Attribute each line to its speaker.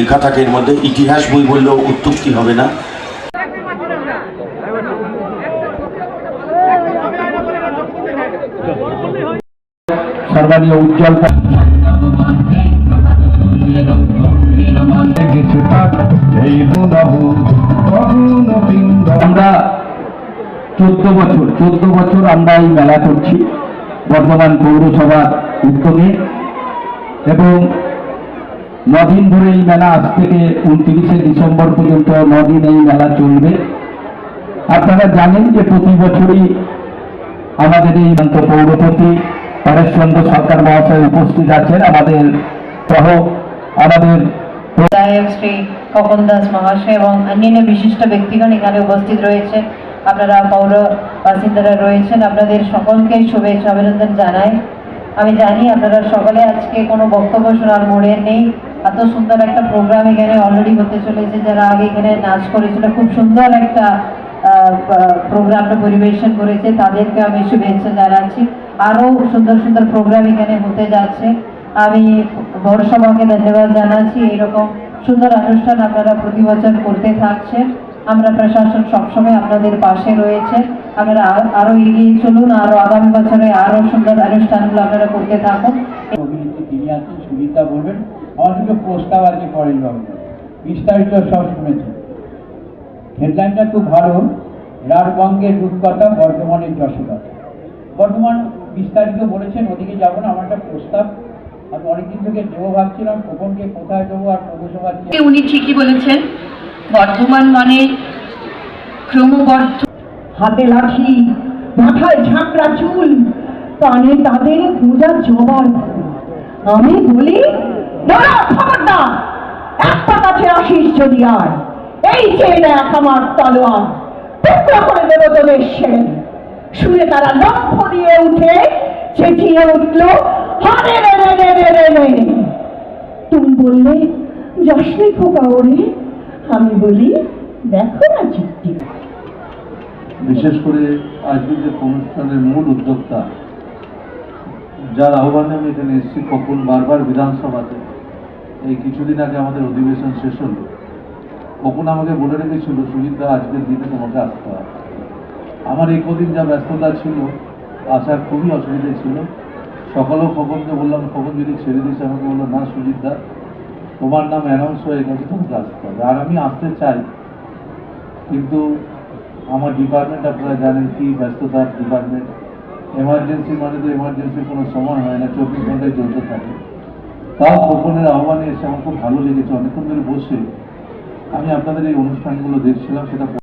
Speaker 1: লেখা থাকে এর মধ্যে, ইতিহাস বই বললেও উত্তুক্তি হবে না?
Speaker 2: আমরা চোদ্দ বছর চোদ্দ বছর আমরা এই মেলা করছি, বর্ধমান পৌরসভার উদ্যোগে। এবং নদিন ধরে এই মেলা আজ থেকে উনত্রিশে ডিসেম্বর পর্যন্ত নদিন এই মেলা চলবে। আপনারা জানেন যে প্রতি বছরই আমাদের এই পৌরপতি পরেশচন্দ্র সরকার মহাশয় উপস্থিত আছেন। আমাদের সহ আমাদের
Speaker 3: শ্রী কপন দাস মহাশয় এবং অন্যান্য বিশিষ্ট ব্যক্তিগণ এখানে উপস্থিত রয়েছে। আপনারা পৌর বাসিন্দারা রয়েছেন। আপনাদের সকলকে শুভেচ্ছা, অভিনন্দন জানাই। আমি জানি আপনারা সকলে আজকে কোনো বক্তব্য শোনার মোড়ে নেই। এত সুন্দর একটা প্রোগ্রাম এখানে অলরেডি হতে চলেছে, যারা আগে এখানে নাচ করেছিল, খুব সুন্দর একটা প্রোগ্রামটা পরিবেশন করেছে, তাদেরকে আমি শুভেচ্ছা জানাচ্ছি। আরও সুন্দর সুন্দর প্রোগ্রাম এখানে হতে যাচ্ছে। আমি পৌরসভাকে ধন্যবাদ জানাচ্ছি এরকম সুন্দর অনুষ্ঠান আপনারা প্রতি বছর করতে থাকছেন। আমরা প্রশাসন সবসময় আপনাদের পাশে রয়েছে। আপনারা আর- আরও এগিয়ে চলুন, আরও আগামী বছরে আরও সুন্দর অনুষ্ঠানগুলো আপনারা করতে থাকুন।
Speaker 2: অভিনেত্রী আছেন সুবিধা বলবেন। আমার দুটো প্রস্তাব আছে পরের বাবু বিস্তারিত সব শুনেছেন। হেডলাইনটা খুব ভালো। রাঢ়বঙ্গের রূপকথা বর্ধমানের যশোদা বর্ধমান বিস্তারিত বলেছেন ওদিকে যাব না আমার একটা প্রস্তাব। আমি অনেকদিন থেকে দেবো ভাবছিলাম কখনকে কোথায় দেবো আর পৌরসভার চেয়ে
Speaker 4: উনি ঠিকই বলেছেন বর্ধমান মানে ক্রমবর্ধ
Speaker 5: হাতে লাঠি মাথায় ঝাঁকড়া চুল কানে তাদের পূজা জবান আমি বলি একটা কাছে আসিস যদি আর এই যে দেখ আমার তলোয়ার, টুকরো করে দেবো তোদের সেন শুনে তারা লক্ষ দিয়ে উঠে চেঁচিয়ে উঠল, হারে রে রে রে রে রে রে। তুমি বললে, যাসনি খোকা ওরে? আমি বলি, দেখো না চুক্তি
Speaker 6: বিশেষ করে আজকের যে অনুষ্ঠানের মূল উদ্যোক্তা যার আহ্বানে আমি এখানে এসেছি কখন বারবার বিধানসভাতে। এই কিছুদিন আগে আমাদের অধিবেশন শেষ হলো। কখন আমাকে বলে রেখেছিল সুজিতদা আজকের দিনে তোমাকে আসতে হবে। আমার এই কদিন যা ব্যস্ততা ছিল, আসার খুবই অসুবিধে ছিল। সকালেও খবরকে বললাম খবর যদি ছেড়ে দিস আমাকে, বলল, না সুজিতদা তোমার নাম অ্যানাউন্স হয়ে গেছে, তোমাকে আসতে হবে। আর আমি আসতে চাই, কিন্তু আমার ডিপার্টমেন্ট আপনারা জানেন কি ব্যস্ততার ডিপার্টমেন্ট এমার্জেন্সি মানে তো এমার্জেন্সি কোনো সময় হয় না, চব্বিশ ঘন্টায় চলতে থাকে। তার গোপনের আহ্বানে এসে আমার খুব ভালো লেগেছে। অনেকক্ষণ ধরে বসে আমি আপনাদের এই অনুষ্ঠানগুলো দেখছিলাম, সেটা